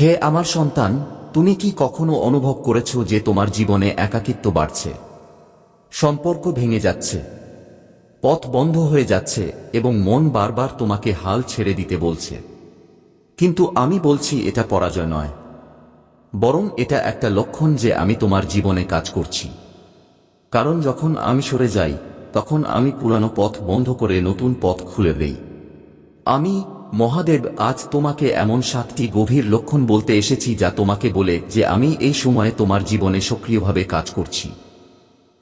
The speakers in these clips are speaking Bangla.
হে আমার সন্তান, তুমি কি কখনো অনুভব করেছ যে তোমার জীবনে একাকিত্ব বাড়ছে? সম্পর্ক ভেঙে যাচ্ছে, পথ বন্ধ হয়ে যাচ্ছে এবং মন বারবার তোমাকে হাল ছেড়ে দিতে বলছে। কিন্তু আমি বলছি এটা পরাজয় নয়, বরং এটা একটা লক্ষণ যে আমি তোমার জীবনে কাজ করছি। কারণ যখন আমি সরে যাই, তখন আমি পুরানো পথ বন্ধ করে নতুন পথ খুলে দেই। আমি মহাদেব, আজ তোমাকে এমন সাতটি গভীর লক্ষণ বলতে এসেছি যা তোমাকে বলে যে আমি এই সময়ে তোমার জীবনে সক্রিয়ভাবে কাজ করছি।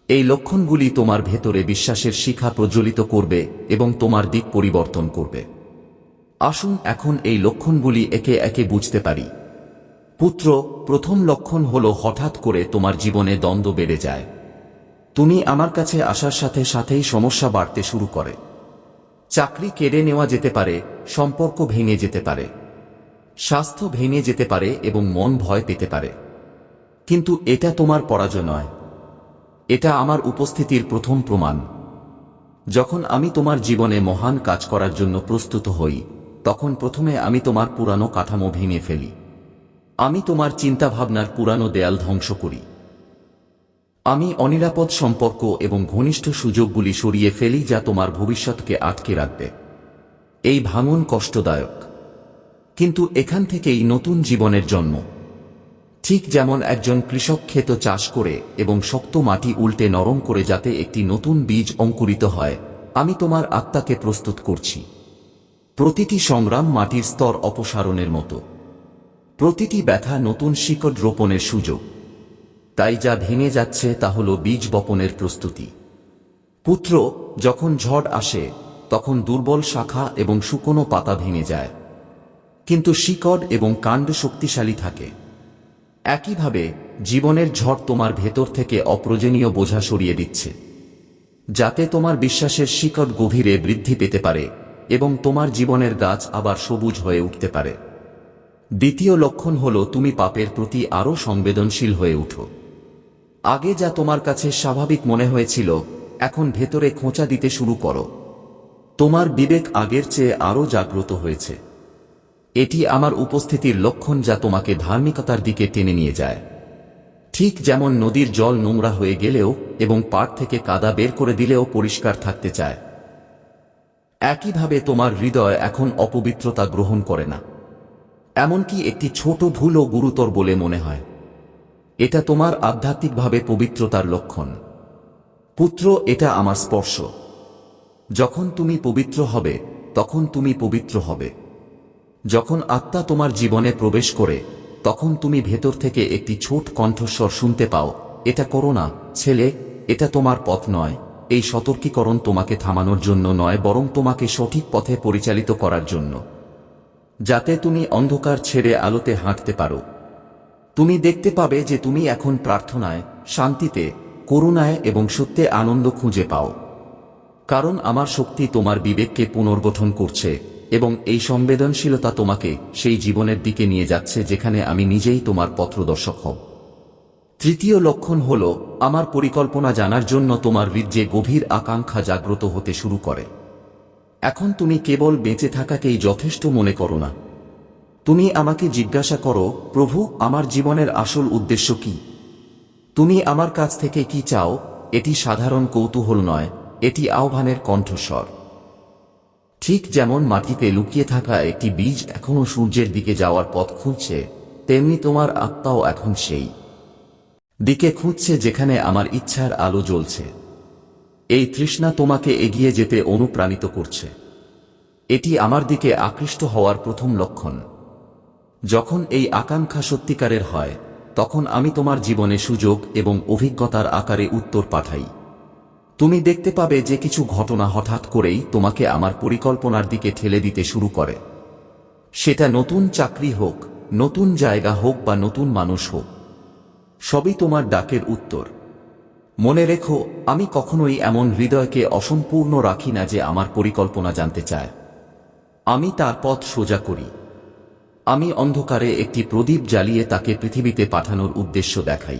এই লক্ষণগুলি তোমার ভেতরে বিশ্বাসের শিখা প্রজ্বলিত করবে এবং তোমার দিক পরিবর্তন করবে। আসুন এখন এই লক্ষণগুলি একে একে বুঝতে পারি। পুত্র, প্রথম লক্ষণ হল হঠাৎ করে তোমার জীবনে দ্বন্দ্ব বেড়ে যায়। তুমি আমার কাছে আসার সাথে সাথেই সমস্যা বাড়তে শুরু করে। চাকরি কেড়ে নেওয়া যেতে পারে সম্পর্ক ভেঙে যেতে পারে। স্বাস্থ্য ভেঙে যেতে পারে এবং মন ভয় পেতে পারে। কিন্তু এটা তোমার পরাজয় নয়। এটা আমার উপস্থিতির প্রথম প্রমাণ। যখন আমি তোমার জীবনে মহান কাজ করার জন্য প্রস্তুত হই, তখন প্রথমে আমি তোমার পুরানো কাঠামো ভেঙে ফেলি। আমি তোমার চিন্তাভাবনার পুরানো দেয়াল ধ্বংস করি। আমি অনিরাপদ সম্পর্ক এবং ঘনিষ্ঠ সুযোগগুলি সরিয়ে ফেলি যা তোমার ভবিষ্যৎকে আটকে রাখবে। এই ভাঙন কষ্টদায়ক। কিন্তু এখান থেকেই নতুন জীবনের জন্ম। ঠিক যেমন একজন কৃষক ক্ষেত চাষ করে এবং শক্ত মাটি উল্টে নরম করে যাতে একটি নতুন বীজ অঙ্কুরিত হয়, আমি তোমার আত্মাকে প্রস্তুত করছি। প্রতিটি সংগ্রাম মাটির স্তর অপসারণের মতো। প্রতিটি ব্যথা নতুন শিকড় রোপণের সুযোগ। তাই যা ভেঙে যাচ্ছে তা হল বীজ বপনের প্রস্তুতি। পুত্র, যখন ঝড় আসে তখন দুর্বল শাখা এবং শুকনো পাতা ভেঙে যায়। কিন্তু শিকড় এবং কাণ্ড শক্তিশালী থাকে। একইভাবে জীবনের ঝড় তোমার ভেতর থেকে অপ্রয়োজনীয় বোঝা সরিয়ে দিচ্ছে, যাতে তোমার বিশ্বাসের শিকড় গভীরে বৃদ্ধি পেতে পারে এবং তোমার জীবনের গাছ আবার সবুজ হয়ে উঠতে পারে। দ্বিতীয় লক্ষণ হল তুমি পাপের প্রতি আরও সংবেদনশীল হয়ে উঠো। আগে যা তোমার কাছে স্বাভাবিক মনে হয়েছিল, এখন ভেতরে খোঁচা দিতে শুরু করো। তোমার বিবেক আগের চেয়ে আরও জাগ্রত হয়েছে। এটি আমার উপস্থিতির লক্ষণ যা তোমাকে ধার্মিকতার দিকে টেনে নিয়ে যায়। ঠিক যেমন নদীর জল নোংরা হয়ে গেলেও এবং পাড় থেকে কাদা বের করে দিলেও পরিষ্কার থাকতে চায়। একইভাবে তোমার হৃদয় এখন অপবিত্রতা গ্রহণ করে না। এমনকি একটি ছোট ভুলও গুরুতর বলে মনে হয়। এটা তোমার আধ্যাত্মিকভাবে পবিত্রতার লক্ষণ। পুত্র, এটা আমার স্পর্শ। যখন তুমি পবিত্র হবে, তখন তুমি পবিত্র হবে। যখন আত্মা তোমার জীবনে প্রবেশ করে, তখন তুমি ভেতর থেকে একটি ছোট কণ্ঠস্বর শুনতে পাও, এটা করো না, ছেলে, এটা তোমার পথ নয়। এই সতর্কীকরণ তোমাকে থামানোর জন্য নয়, বরং তোমাকে সঠিক পথে পরিচালিত করার জন্য। যাতে তুমি অন্ধকার ছেড়ে আলোতে হাঁটতে পারো। তুমি দেখতে পাবে যে তুমি এখন প্রার্থনায়, শান্তিতে, করুণায় এবং সত্যে আনন্দ খুঁজে পাও। কারণ আমার শক্তি তোমার বিবেককে পুনর্গঠন করছে, এবং এই সংবেদনশীলতা তোমাকে সেই জীবনের দিকে নিয়ে যাচ্ছে যেখানে আমি নিজেই তোমার পত্রদর্শক হব। তৃতীয় লক্ষণ হল, আমার পরিকল্পনা জানার জন্য তোমার হৃদয়ে গভীর আকাঙ্ক্ষা জাগ্রত হতে শুরু করে। এখন তুমি কেবল বেঁচে থাকাকেই যথেষ্ট মনে করো না। তুমি আমাকে জিজ্ঞাসা করো, প্রভু, আমার জীবনের আসল উদ্দেশ্য কি? তুমি আমার কাছ থেকে কি চাও, এটি সাধারণ কৌতূহল নয় এটি আহ্বানের কণ্ঠস্বর। ঠিক যেমন মাটিতে লুকিয়ে থাকা একটি বীজ এখনও সূর্যের দিকে যাওয়ার পথ খুঁজছে, তেমনি তোমার আত্মাও এখন সেই। দিকে খুঁজছে যেখানে আমার ইচ্ছার আলো জ্বলছে। এই তৃষ্ণা তোমাকে এগিয়ে যেতে অনুপ্রাণিত করছে। এটি আমার দিকে আকৃষ্ট হওয়ার প্রথম লক্ষণ। যখন এই আকাঙ্ক্ষা সত্যিকারের হয়, তখন আমি তোমার জীবনে সুযোগ এবং অভিজ্ঞতার আকারে উত্তর পাঠাই। তুমি দেখতে পাবে যে কিছু ঘটনা হঠাৎ করেই তোমাকে আমার পরিকল্পনার দিকে ঠেলে দিতে শুরু করে। সেটা নতুন চাকরি হোক, নতুন জায়গা হোক বা নতুন মানুষ হোক। সবই তোমার ডাকের উত্তর। মনে রেখো, আমি কখনোই এমন হৃদয়কে অসম্পূর্ণ রাখি না যে আমার পরিকল্পনা জানতে চায়। আমি তার পথ সোজা করি। আমি অন্ধকারে একটি প্রদীপ জ্বালিয়ে তাকে পৃথিবীতে পাঠানোর উদ্দেশ্য দেখাই।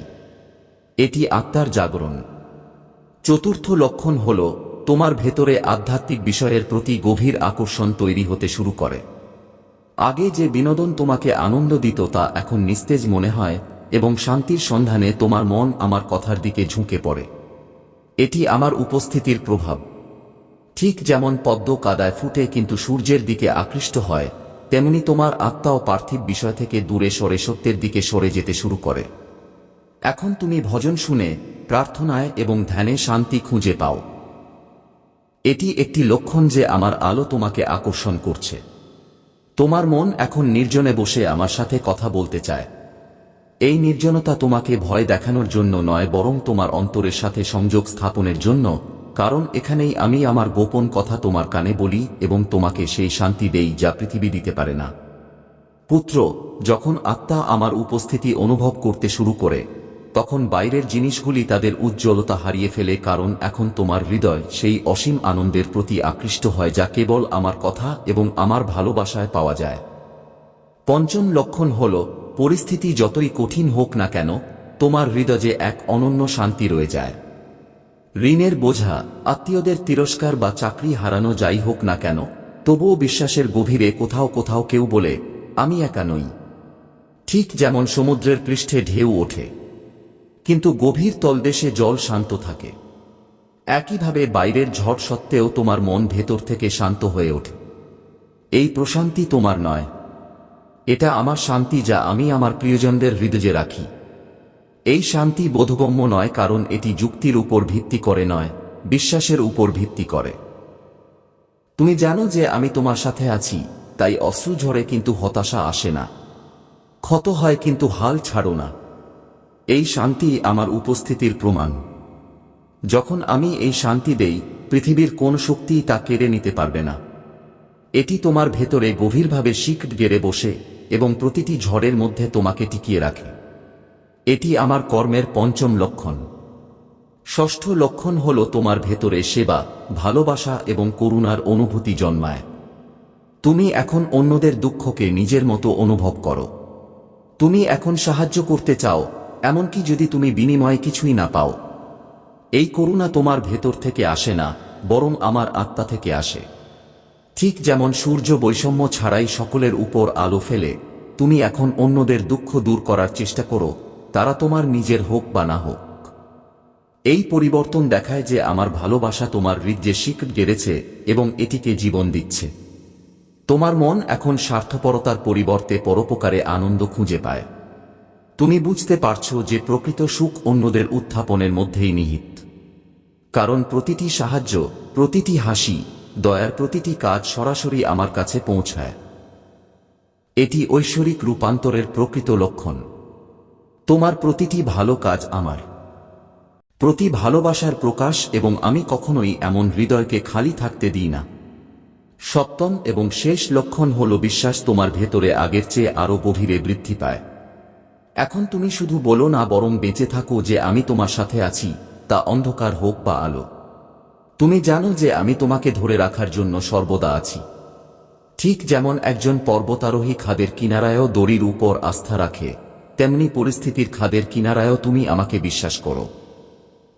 এটি আত্মার জাগরণ। চতুর্থ লক্ষণ হল, তোমার ভেতরে আধ্যাত্মিক বিষয়ের প্রতি গভীর আকর্ষণ তৈরি হতে শুরু করে। আগে যে বিনোদন তোমাকে আনন্দ দিত তা এখন নিস্তেজ মনে হয় এবং শান্তির সন্ধানে তোমার মন আমার কথার দিকে ঝুঁকে পড়ে। এটি আমার উপস্থিতির প্রভাব। ঠিক যেমন পদ্ম কাদায় ফুটে কিন্তু সূর্যের দিকে আকৃষ্ট হয়, তেমনি তোমার আত্মাও পার্থিব বিষয় থেকে দূরে সরে সত্যের দিকে সরে যেতে শুরু করে। এখন তুমি ভজন শুনে, প্রার্থনায় এবং ধ্যানে শান্তি খুঁজে পাও। এটি একটি লক্ষণ যে আমার আলো তোমাকে আকর্ষণ করছে। তোমার মন এখন নির্জনে বসে আমার সাথে কথা বলতে চায়। এই নির্জনতা তোমাকে ভয় দেখানোর জন্য নয়, বরং তোমার অন্তরের সাথে সংযোগ স্থাপনের জন্য, কারণ এখানেই আমি আমার গোপন কথা তোমার কানে বলি এবং তোমাকে সেই শান্তি দেই যা পৃথিবী দিতে পারে না। পুত্র, যখন আত্মা আমার উপস্থিতি অনুভব করতে শুরু করে তখন বাইরের জিনিসগুলি তাদের উজ্জ্বলতা হারিয়ে ফেলে কারণ এখন তোমার হৃদয় সেই অসীম আনন্দের প্রতি আকৃষ্ট হয় যা কেবল আমার কথা এবং আমার ভালোবাসায় পাওয়া যায়। পঞ্চম লক্ষণ হল, পরিস্থিতি যতই কঠিন হোক না কেন, তোমার হৃদয়ে এক অনন্য শান্তি রয়ে যায়। ঋণের বোঝা, আত্মীয়দের তিরস্কার বা চাকরি হারানো যাই হোক না কেন, তবুও বিশ্বাসের গভীরে কোথাও কোথাও কেউ বলে, আমি একা নই। ঠিক যেমন সমুদ্রের পৃষ্ঠে ঢেউ ওঠে। কিন্তু গভীর তলদেশে জল শান্ত থাকে। একইভাবে বাইরের ঝড় সত্ত্বেও তোমার মন ভেতর থেকে শান্ত হয়ে ওঠে। এই প্রশান্তি তোমার নয়। এটা আমার শান্তি যা আমি আমার প্রিয়জনদের হৃদয়ে রাখি। এই শান্তি বোধগম্য নয় কারণ এটি যুক্তির উপর ভিত্তি করে নয়, বিশ্বাসের উপর ভিত্তি করে। তুমি জানো যে আমি তোমার সাথে আছি, তাই অশ্রু ঝরে কিন্তু হতাশা আসে না। ক্ষত হয় কিন্তু হাল ছাড়ো না। এই শান্তি আমার উপস্থিতির প্রমাণ। যখন আমি এই শান্তি দেই, পৃথিবীর কোন শক্তিই তা কেড়ে নিতে পারবে না। এটি তোমার ভেতরে গভীরভাবে শিখ গেড়ে বসে এবং প্রতিটি ঝড়ের মধ্যে তোমাকে টিকিয়ে রাখে। এটি আমার কর্মের পঞ্চম লক্ষণ। ষষ্ঠ লক্ষণ হল তোমার ভেতরে সেবা, ভালোবাসা এবং করুণার অনুভূতি জন্মায়। তুমি এখন অন্যদের দুঃখকে নিজের মতো অনুভব করো। তুমি এখন সাহায্য করতে চাও এমনকি যদি তুমি বিনিময়ে কিছুই না পাও। এই করুণা তোমার ভেতর থেকে আসে না, বরং আমার আত্মা থেকে আসে। ঠিক যেমন সূর্য বৈষম্য ছাড়াই সকলের উপর আলো ফেলে, তুমি এখন অন্যদের দুঃখ দূর করার চেষ্টা করো, তারা তোমার নিজের হোক বা না হোক। এই পরিবর্তন দেখায় যে আমার ভালোবাসা তোমার হৃদয়ে শিখ গেড়েছে এবং এটিকে জীবন দিচ্ছে। তোমার মন এখন স্বার্থপরতার পরিবর্তে পরোপকারে আনন্দ খুঁজে পায়। তুমি বুঝতে পারছ যে প্রকৃত সুখ অন্যদের উত্থাপনের মধ্যেই নিহিত। কারণ প্রতিটি সাহায্য, প্রতিটি হাসি, দয়ার প্রতিটি কাজ সরাসরি আমার কাছে পৌঁছায়। এটি ঐশ্বরিক রূপান্তরের প্রকৃত লক্ষণ। তোমার প্রতিটি ভালো কাজ আমার। প্রতি ভালোবাসার প্রকাশ এবং আমি কখনোই এমন হৃদয়কে খালি থাকতে দিই না। সপ্তম এবং শেষ লক্ষণ হল বিশ্বাস তোমার ভেতরে আগের চেয়ে আরও গভীরে বৃদ্ধি পায়। এখন তুমি শুধু বলো না বরং বেঁচে থাকো যে আমি তোমার সাথে আছি, তা অন্ধকার হোক বা আলো। তুমি জানো যে আমি তোমাকে ধরে রাখার জন্য সর্বদা আছি। ঠিক যেমন একজন পর্বতারোহী খাদের কিনারায়ও দড়ির উপর আস্থা রাখে, তেমনি পরিস্থিতির খাদের কিনারায়ও তুমি আমাকে বিশ্বাস করো।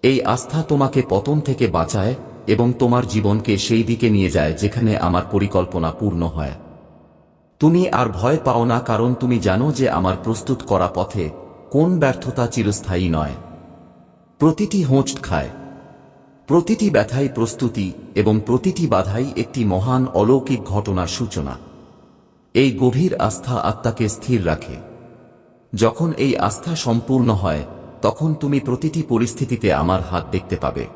এই আস্থা তোমাকে পতন থেকে বাঁচায় এবং তোমার জীবনকে সেই দিকে নিয়ে যায় যেখানে আমার পরিকল্পনা পূর্ণ হয়। তুমি আর ভয় পাও না কারণ তুমি জানো যে আমার প্রস্তুত করা পথে কোন ব্যর্থতা চিরস্থায়ী নয়। প্রতিটি হোঁচ খায়। প্রতিটি ব্যথাই প্রস্তুতি এবং প্রতিটি বাধাই একটি মহান অলৌকিক ঘটনার সূচনা। এই গভীর আস্থা আত্মাকে স্থির রাখে। যখন এই আস্থা সম্পূর্ণ হয়, তখন তুমি প্রতিটি পরিস্থিতিতে আমার হাত দেখতে পাবে।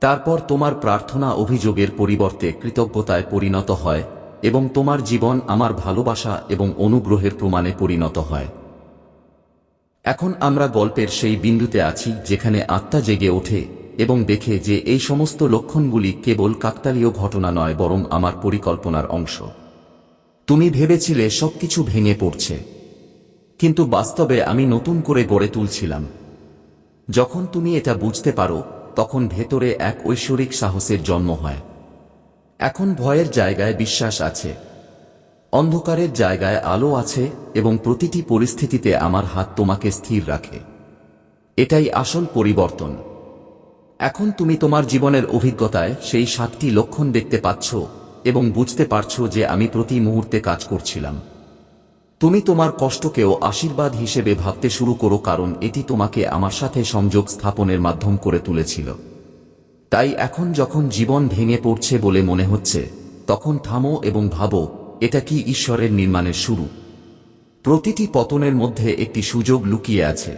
তারপর তোমার প্রার্থনা অভিযোগের পরিবর্তে কৃতজ্ঞতায় পরিণত হয় এবং তোমার জীবন আমার ভালোবাসা এবং অনুগ্রহের প্রমাণে পরিণত হয়। এখন আমরা গল্পের সেই বিন্দুতে আছি যেখানে আত্মা জেগে ওঠে এবং দেখে যে এই সমস্ত লক্ষণগুলি কেবল কাকতালীয় ঘটনা নয়, বরং আমার পরিকল্পনার অংশ। তুমি ভেবেছিলে সবকিছু ভেঙে পড়ছে। কিন্তু বাস্তবে আমি নতুন করে গড়ে তুলছিলাম। যখন তুমি এটা বুঝতে পারো, তখন ভেতরে এক ঐশ্বরিক সাহসের জন্ম হয়। এখন ভয়ের জায়গায় বিশ্বাস আছে। অন্ধকারের জায়গায় আলো আছে এবং প্রতিটি পরিস্থিতিতে আমার হাত তোমাকে স্থির রাখে। এটাই আসল পরিবর্তন। এখন তুমি তোমার জীবনের অভিজ্ঞতায় সেই সাতটি লক্ষণ দেখতে পাচ্ছ এবং বুঝতে পারছ যে আমি প্রতি মুহূর্তে কাজ করছিলাম। তুমি তোমার কষ্টকেও আশীর্বাদ হিসেবে ভাবতে শুরু করো কারণ এটি তোমাকে আমার সাথে সংযোগ স্থাপনের মাধ্যম করে তুলেছিল। তাই এখন যখন জীবন ভেঙে পড়ছে বলে মনে হচ্ছে, তখন থামো এবং ভাবো, এটা কি ঈশ্বরের নির্মাণের শুরু। প্রতিটি পতনের মধ্যে একটি সুযোগ লুকিয়ে আছে।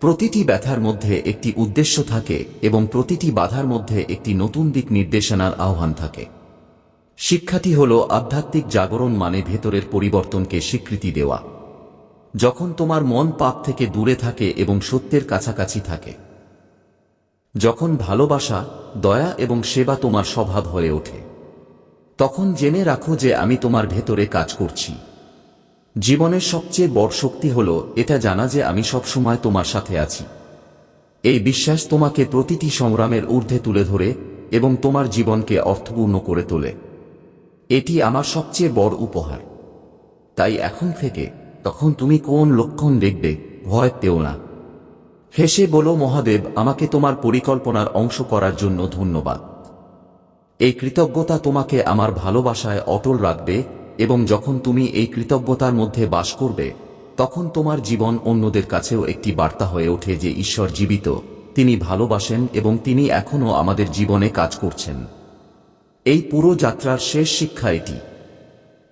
প্রতিটি ব্যথার মধ্যে একটি উদ্দেশ্য থাকে এবং প্রতিটি বাধার মধ্যে একটি নতুন দিক নির্দেশনার আহ্বান থাকে। শিক্ষাটি হল আধ্যাত্মিক জাগরণ মানে ভেতরের পরিবর্তনকে স্বীকৃতি দেওয়া। যখন তোমার মন পাপ থেকে দূরে থাকে এবং সত্যের কাছাকাছি থাকে যখন ভালোবাসা, দয়া এবং সেবা তোমার স্বভাব হয়ে ওঠে। তখন জেনে রাখো যে আমি তোমার ভেতরে কাজ করছি। জীবনের সবচেয়ে বড় শক্তি হল এটা জানা যে আমি সবসময় তোমার সাথে আছি। এই বিশ্বাস তোমাকে প্রতিটি সংগ্রামের ঊর্ধ্বে তুলে ধরে এবং তোমার জীবনকে অর্থপূর্ণ করে তোলে। এটি আমার সবচেয়ে বড় উপহার। তাই এখন থেকে তখন তুমি কোন লক্ষণ দেখবে ভয় পেও না। হেসে বলো, মহাদেব, আমাকে তোমার পরিকল্পনার অংশ করার জন্য ধন্যবাদ। এই কৃতজ্ঞতা তোমাকে আমার ভালোবাসায় অটল রাখবে এবং যখন তুমি এই কৃতজ্ঞতার মধ্যে বাস করবে, তখন তোমার জীবন অন্যদের কাছেও একটি বার্তা হয়ে ওঠে যে ঈশ্বর জীবিত, তিনি ভালোবাসেন এবং তিনি এখনও আমাদের জীবনে কাজ করছেন। এই পুরো যাত্রার শেষ শিক্ষা এটি।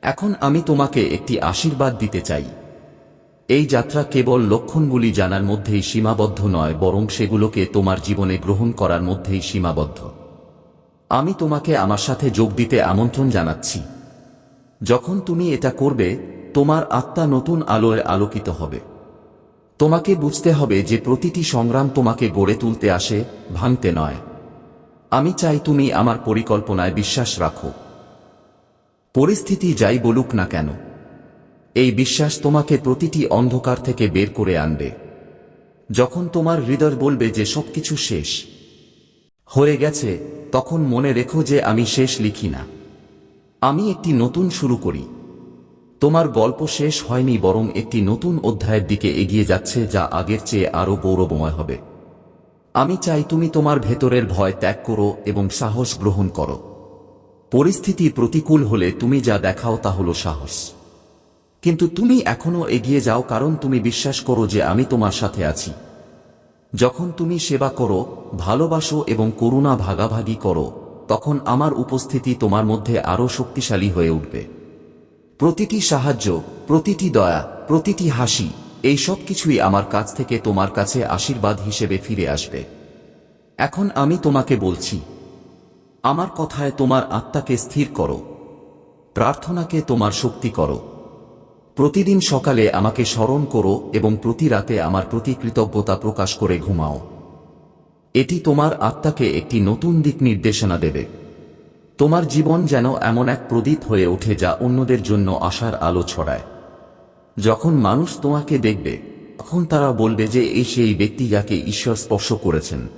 এখন আমি তোমাকে একটি আশীর্বাদ দিতে চাই। এই যাত্রা কেবল লক্ষণগুলি জানার মধ্যেই সীমাবদ্ধ নয়, বরং সেগুলোকে তোমার জীবনে গ্রহণ করার মধ্যেই সীমাবদ্ধ। আমি তোমাকে আমার সাথে যোগ দিতে আমন্ত্রণ জানাচ্ছি। যখন তুমি এটা করবে, তোমার আত্মা নতুন আলোয় আলোকিত হবে। তোমাকে বুঝতে হবে যে প্রতিটি সংগ্রাম তোমাকে গড়ে তুলতে আসে, ভাঙতে নয়। আমি চাই তুমি আমার পরিকল্পনায় বিশ্বাস রাখো। পরিস্থিতি যাই বলুক না কেন এই বিশ্বাস তোমাকে প্রতিটি অন্ধকার থেকে বের করে আনবে। যখন তোমার হৃদয় বলবে যে সবকিছু শেষ হয়ে গেছে, তখন মনে রেখো যে আমি শেষ লিখি না। আমি একটি নতুন শুরু করি। তোমার গল্প শেষ হয়নি, বরং একটি নতুন অধ্যায়ের দিকে এগিয়ে যাচ্ছে যা আগের চেয়ে আরও গৌরবময় হবে। আমি চাই তুমি তোমার ভেতরের ভয় ত্যাগ করো এবং সাহস গ্রহণ করো। পরিস্থিতি প্রতিকূল হলে তুমি যা দেখাও তা হলো সাহস। কিন্তু তুমি এখনও এগিয়ে যাও কারণ তুমি বিশ্বাস করো যে আমি তোমার সাথে আছি। যখন তুমি সেবা করো, ভালোবাসো এবং করুণা ভাগাভাগি করো, তখন আমার উপস্থিতি তোমার মধ্যে আরও শক্তিশালী হয়ে উঠবে। প্রতিটি সাহায্য, প্রতিটি দয়া, প্রতিটি হাসি, এই সব কিছুই আমার কাছ থেকে তোমার কাছে আশীর্বাদ হিসেবে ফিরে আসবে। এখন আমি তোমাকে বলছি, আমার কথায় তোমার আত্মাকে স্থির করো, প্রার্থনাকে তোমার শক্তি করো। প্রতিদিন সকালে আমাকে স্মরণ করো এবং প্রতি রাতে আমার প্রতি কৃতজ্ঞতা প্রকাশ করে ঘুমাও। এটি তোমার আত্মাকে একটি নতুন দিক নির্দেশনা দেবে। তোমার জীবন যেন এমন এক প্রদীপ হয়ে ওঠে যা অন্যদের জন্য আশার আলো ছড়ায়। যখন মানুষ তোমাকে দেখবে, তখন তারা বলবে যে এই সেই ব্যক্তি যাকে ঈশ্বর স্পর্শ করেছেন।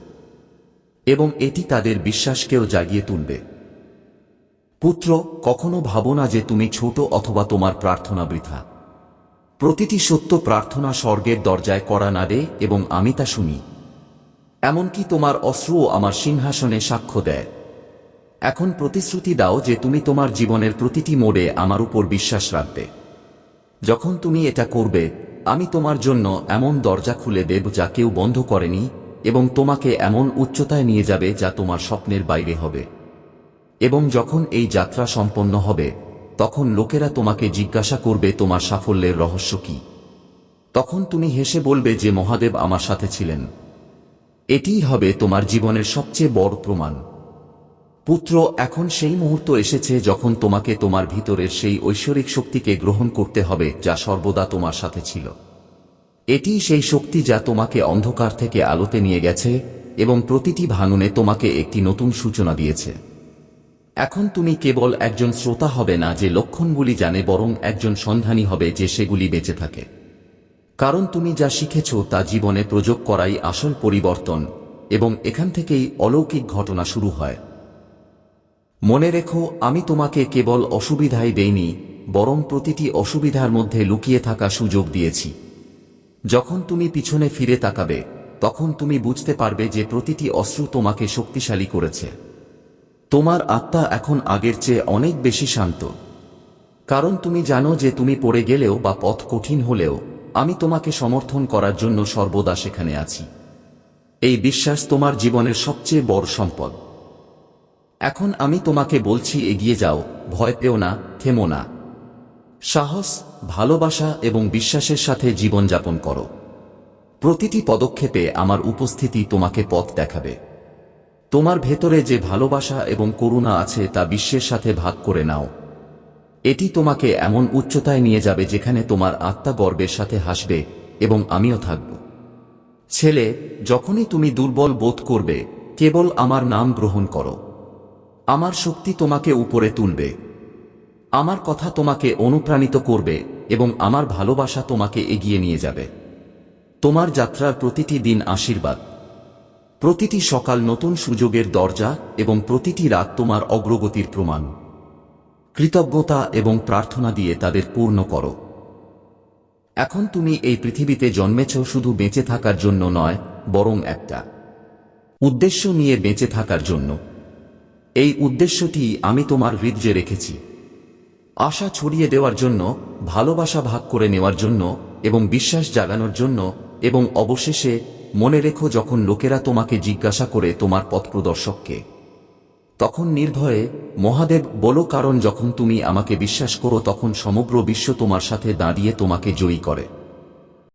এবং এটি তাদের বিশ্বাসকেও জাগিয়ে তুলবে। পুত্র, কখনো ভাবো না যে তুমি ছোট অথবা তোমার প্রার্থনা বৃথা। প্রতিটি সত্য প্রার্থনা স্বর্গের দরজায় করা নাড়ে এবং আমি তা শুনি। এমনকি তোমার অশ্রুও আমার সিংহাসনে সাক্ষ্য দেয়। এখন প্রতিশ্রুতি দাও যে তুমি তোমার জীবনের প্রতিটি মোড়ে আমার উপর বিশ্বাস রাখবে। যখন তুমি এটা করবে, আমি তোমার জন্য এমন দরজা খুলে দেব যা কেউ বন্ধ করেনি এবং তোমাকে এমন উচ্চতায় নিয়ে যাবে যা তোমার স্বপ্নের বাইরে হবে। এবং যখন এই যাত্রা সম্পন্ন হবে তখন লোকেরা তোমাকে জিজ্ঞাসা করবে তোমার সাফল্যের রহস্য কি। তখন তুমি হেসে বলবে যে মহাদেব আমার সাথে ছিলেন। এটিই হবে তোমার জীবনের সবচেয়ে বড় প্রমাণ। পুত্র, এখন সেই মুহূর্ত এসেছে যখন তোমাকে তোমার ভিতরের সেই ঐশ্বরিক শক্তিকে গ্রহণ করতে হবে যা সর্বদা তোমার সাথে ছিল। এটিই সেই শক্তি যা তোমাকে অন্ধকার থেকে আলোতে নিয়ে গেছে এবং প্রতিটি ভাঙনে তোমাকে একটি নতুন সূচনা দিয়েছে। এখন তুমি কেবল একজন শ্রোতা হবে না যে লক্ষণগুলি জানে, বরং একজন সন্ধানী হবে যে সেগুলি বেঁচে থাকে। কারণ তুমি যা শিখেছ তা জীবনে প্রযোগ করাই আসল পরিবর্তন, এবং এখান থেকেই অলৌকিক ঘটনা শুরু হয়। মনে রেখো, আমি তোমাকে কেবল অসুবিধাই দেইনি, বরং প্রতিটি অসুবিধার মধ্যে লুকিয়ে থাকা সুযোগ দিয়েছি। যখন তুমি পিছনে ফিরে তাকাবে, তখন তুমি বুঝতে পারবে যে প্রতিটি অস্ত্র তোমাকে শক্তিশালী করেছে। তোমার আত্মা এখন আগের চেয়ে অনেক বেশি শান্ত। কারণ তুমি জানো যে তুমি পড়ে গেলেও বা পথ কঠিন হলেও আমি তোমাকে সমর্থন করার জন্য সর্বদা সেখানে আছি। এই বিশ্বাস তোমার জীবনের সবচেয়ে বড় সম্পদ। এখন আমি তোমাকে বলছি, এগিয়ে যাও, ভয় পেও না, থেমো না। সাহস, ভালোবাসা এবং বিশ্বাসের সাথে জীবনযাপন করো। প্রতিটি পদক্ষেপে আমার উপস্থিতি তোমাকে পথ দেখাবে। তোমার ভেতরে যে ভালোবাসা এবং করুণা আছে তা বিশ্বের সাথে ভাগ করে নাও। এটি তোমাকে এমন উচ্চতায় নিয়ে যাবে যেখানে তোমার আত্মা গর্বের সাথে হাসবে এবং আমিও থাকব। ছেলে, যখনই তুমি দুর্বল বোধ করবে, কেবল আমার নাম গ্রহণ করো। আমার শক্তি তোমাকে উপরে তুলবে। আমার কথা তোমাকে অনুপ্রাণিত করবে এবং আমার ভালোবাসা তোমাকে এগিয়ে নিয়ে যাবে। তোমার যাত্রার প্রতিটি দিন আশীর্বাদ। প্রতিটি সকাল নতুন সুযোগের দরজা এবং প্রতিটি রাত তোমার অগ্রগতির প্রমাণ। কৃতজ্ঞতা এবং প্রার্থনা দিয়ে তাদের পূর্ণ করো। এখন তুমি এই পৃথিবীতে জন্মেছ শুধু বেঁচে থাকার জন্য নয়, বরং একটা উদ্দেশ্য নিয়ে বেঁচে থাকার জন্য। এই উদ্দেশ্যটি আমি তোমার হৃদয়ে রেখেছি। আশা ছড়িয়ে দেওয়ার জন্য, ভালোবাসা ভাগ করে নেওয়ার জন্য এবং বিশ্বাস জাগানোর জন্য এবং অবশেষে মনে রেখো যখন লোকেরা তোমাকে জিজ্ঞাসা করে তোমার পথ প্রদর্শককে। তখন নির্ভয়ে, মহাদেব, বলো কারণ যখন তুমি আমাকে বিশ্বাস করো তখন সমগ্র বিশ্ব তোমার সাথে দাঁড়িয়ে তোমাকে জয়ী করে।